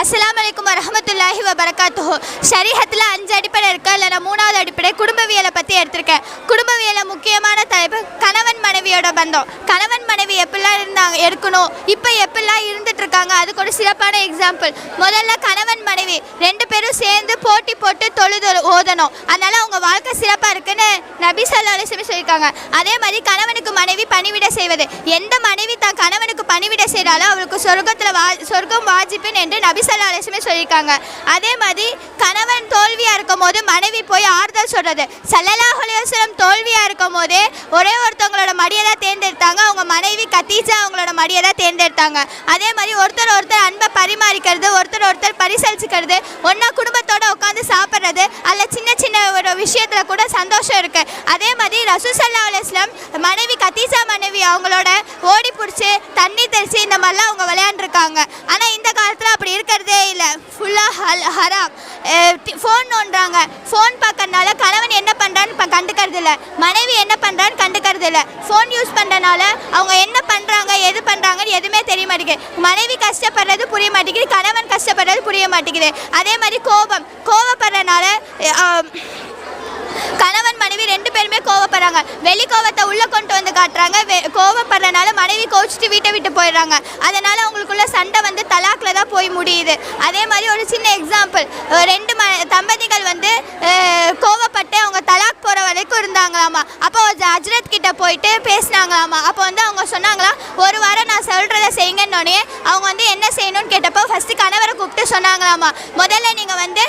அஸ்லாம் வலைக்கம் வரமத்துல்லாஹி வபரகாத்துஹு. ஷரீஹத்தில் அஞ்சு அடிப்படை இருக்கா இல்லை நான் மூணாவது அடிப்படை குடும்பவியலை பற்றி எடுத்திருக்கேன். குடும்பவியலை முக்கியமான தலைப்பு கணவன் மனைவியோட பந்தம். கணவன் மனைவி எப்படிலாம் இருந்தாங்க எடுக்கணும் இப்போ எப்படிலாம் இருந்துட்டு இருக்காங்க அதுக்கு ஒரு சிறப்பான எக்ஸாம்பிள் முதல்ல கணவன் மனைவி ரெண்டு பேரும் சேர்ந்து போட்டி போட்டு தொழுது ஓதணும். அதனால் அவங்க வாழ்க்கை சிறப்பாக இருக்குன்னு நபி சல்லா அலிஸ்லமி சொல்லியிருக்காங்க. அதே மாதிரி கணவனுக்கு மனைவி பணிவிட செய்வது. எந்த மனைவி பணிவிட அவளுக்கு சொர்க்கத்தில் வா சொர்க்கம் வாஜிப்பின் என்று நபி சல்லா சொல்லியிருக்காங்க. அதே மாதிரி கணவன் தோல்வியாக இருக்கும் போது மனைவி போய் ஆறுதல் சொல்கிறது சல்லல்லாஹு தோல்வியாக இருக்கும் போதே ஒரே ஒருத்தவங்களோட மடியை தான் தேர்ந்தெடுத்தாங்க. அவங்க மனைவி கத்தீஜா அவங்களோட மடியை தான் தேர்ந்தெடுத்தாங்க. அதே மாதிரி ஒருத்தர் ஒருத்தர் அன்பை பரிமாறிக்கிறது ஒருத்தர் ஒருத்தர் பரிசளிச்சுக்கிறது ஒன்றா குடும்பத்தோட உட்காந்து சாப்பிட்றது அதில் சின்ன சின்ன ஒரு விஷயத்தில் கூட சந்தோஷம் இருக்கு. அதே மாதிரி ரசூசல்லா அலுவலம் மனைவி கத்தீஜா மனைவி அவங்களோட ஓடி பிடிச்சி தண்ணி இந்த மாதிரிலாம் அவங்க விளையாண்டுருக்காங்க. ஆனால் இந்த காலத்தில் அப்படி இருக்கிறதே இல்லை. ஃபுல்லாக ஹல் ஹராம். ஃபோன் நோண்டுறாங்க. ஃபோன் பார்க்கறனால கணவன் என்ன பண்ணுறான்னு இப்போ கண்டுக்கிறது இல்லை. மனைவி என்ன பண்ணுறான்னு கண்டுக்கிறது இல்லை. ஃபோன் யூஸ் பண்ணுறனால அவங்க என்ன பண்ணுறாங்க எது பண்ணுறாங்கன்னு எதுவுமே தெரிய மாட்டேங்குது. மனைவி கஷ்டப்படுறது புரிய மாட்டேங்குது கணவன் கஷ்டப்படுறது புரிய மாட்டேங்குது. அதே மாதிரி கோபம். கோபப்படுறனால அஹ், கணவன் மனைவி ரெண்டு பேருமே கோவப்படுறாங்க. வெளி கோவத்தை உள்ளே கொண்டு வந்து காட்டுறாங்க. வெ- கோவப்படுறனால மனைவி கோச்சிட்டு வீட்டை விட்டு போயிடுறாங்க. அதனால அவங்களுக்குள்ள சண்டை வந்து தலாக்கில் தான் போய் முடியுது. அதே மாதிரி ஒரு சின்ன எக்ஸாம்பிள் ரெண்டு ம தம்பதிகள் வந்து கோவப்பட்டு அவங்க தலாக் போகிற வரைக்கும் இருந்தாங்களாமா. அப்போ ஒரு ஹஜ்ரத் கிட்ட போயிட்டு பேசினாங்களாமா. அப்போ வந்து அவங்க சொன்னாங்களாம் ஒரு வாரம் நான் சொல்கிறத செய்யுங்கன்னொடனே அவங்க வந்து என்ன செய்யணும்னு கேட்டப்போ ஃபஸ்ட்டு கூப்பிட்டு சொன்னாங்களாமா முதல்ல நீங்கள் வந்து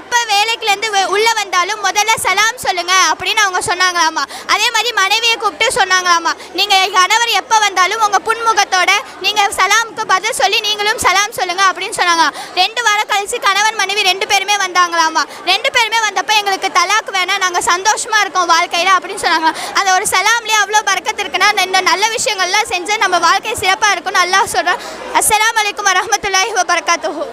எப்போ வேலைக்குலேருந்து உள்ளே வந்தாலும் முதல்ல சலாம் சொல்லுங்க அப்படின்னு அவங்க சொன்னாங்களாமா. அதே மாதிரி மனைவியை கூப்பிட்டு சொன்னாங்களாமா நீங்கள் கணவர் எப்போ வந்தாலும் உங்கள் புன்முகத்தோட நீங்கள் சலாமுக்கு பதில் சொல்லி நீங்களும் சலாம் சொல்லுங்க அப்படின்னு சொன்னாங்க ரெண்டு வாரம் கழிச்சு கணவன் மனைவி ரெண்டு பேருமே வந்து வந்தாங்களாமா. ரெண்டு பேருமே வந்தப்போ எங்களுக்கு தலாக் வேணாம் நாங்கள் சந்தோஷமா இருக்கோம் வாழ்க்கையில் அப்படின்னு சொன்னாங்க. அந்த ஒரு சலாம்லேயே அவ்வளோ பறக்கத்து இருக்குன்னா அந்த இந்த நல்ல விஷயங்கள்லாம் செஞ்சு நம்ம வாழ்க்கை சிறப்பாக இருக்கும்னு நல்லா சொல்கிறோம் அஸ்லாம் வலைக்கம் வரமத்துல்லாஹி வபரகாத்துஹு.